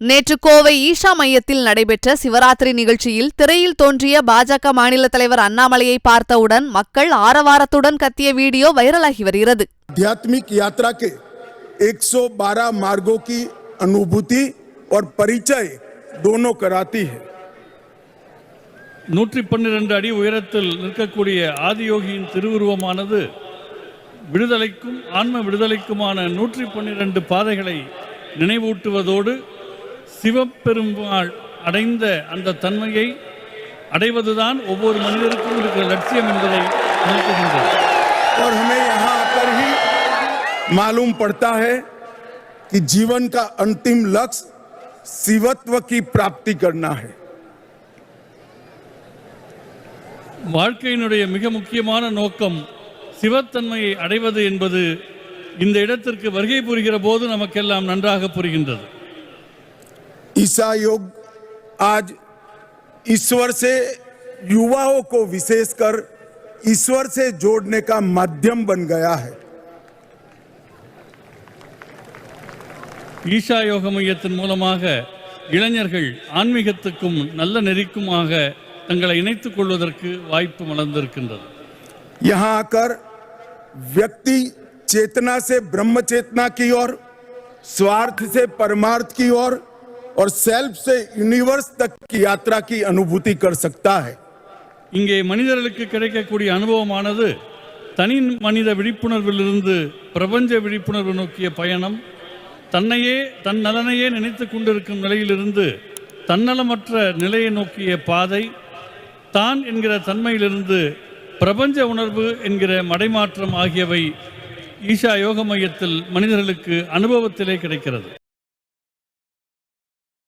நேற்று கோவை ஈஷா மையத்தில் நடைபெற்ற சிவராத்திரி நிகழ்ச்சியில் திரையில் தோன்றிய பாஜக மாநில தலைவர் அண்ணாமலையை பார்த்தவுடன் மக்கள் ஆரவாரத்துடன் கத்திய வீடியோ வைரலாகி வருகிறது आध्यात्मिक यात्रा के 112 मार्गों की अनुभूति और परिचय दोनों कराती है நூற்றி பன்னிரண்டு அடி உயரத்தில் நிற்கக்கூடிய ஆதியோகியின் திருவுருவமானது விடுதலைக்கும் ஆன்ம விடுதலைக்குமான நூற்றி பன்னிரண்டு பாதைகளை நினைவூட்டுவதோடு சிவபெருமாள் அடைந்த அந்த தன்மையை அடைவதுதான் ஒவ்வொரு மனிதருக்கும் இருக்கிற லட்சியம் என்பதை உணர்த்துகின்றது और हमें यहाँ आकर ही मालूम पड़ता है कि जीवन का अंतिम लक्ष्य शिवत्व की प्राप्ति करना है வாழ்க்கையினுடைய மிக முக்கியமான நோக்கம் சிவத்தன்மையை அடைவது என்பது இந்த இடத்திற்கு வருகை புரிகிற போது நமக்கெல்லாம் நன்றாக புரிகின்றது ईसा योग आज ईश्वर से युवाओं को विशेषकर ईश्वर से जोड़ने का माध्यम बन गया है ஈஷா யோக மையத்தின் மூலமாக இளைஞர்கள் ஆன்மீகத்துக்கும் நல்ல நெறிக்குமாக தங்களை இணைத்துக் கொள்வதற்கு வாய்ப்பு மலர்ந்திருக்கின்றது यहाँ आकर व्यक्ति चेतना से ब्रह्म चेतना की ओर स्वार्थ से परमार्थ की ओर और सेल्फ से यूनिवर्स तक की यात्रा की अनुभूति कर सकता है இங்கே மனிதர்களுக்கு கிடைக்கக்கூடிய அனுபவமானது தனி மனித விழிப்புணர்விலிருந்து பிரபஞ்ச விழிப்புணர்வு நோக்கிய பயணம் தன்னையே தன் நலனையே நினைத்து கொண்டிருக்கும் நிலையிலிருந்து தன்னலமற்ற நிலையை நோக்கிய பாதை தான் என்கிற தன்மையிலிருந்து பிரபஞ்ச உணர்வு என்கிற மடைமாற்றம் ஆகியவை ஈஷா யோக மையத்தில் மனிதர்களுக்கு அனுபவத்திலே கிடைக்கிறது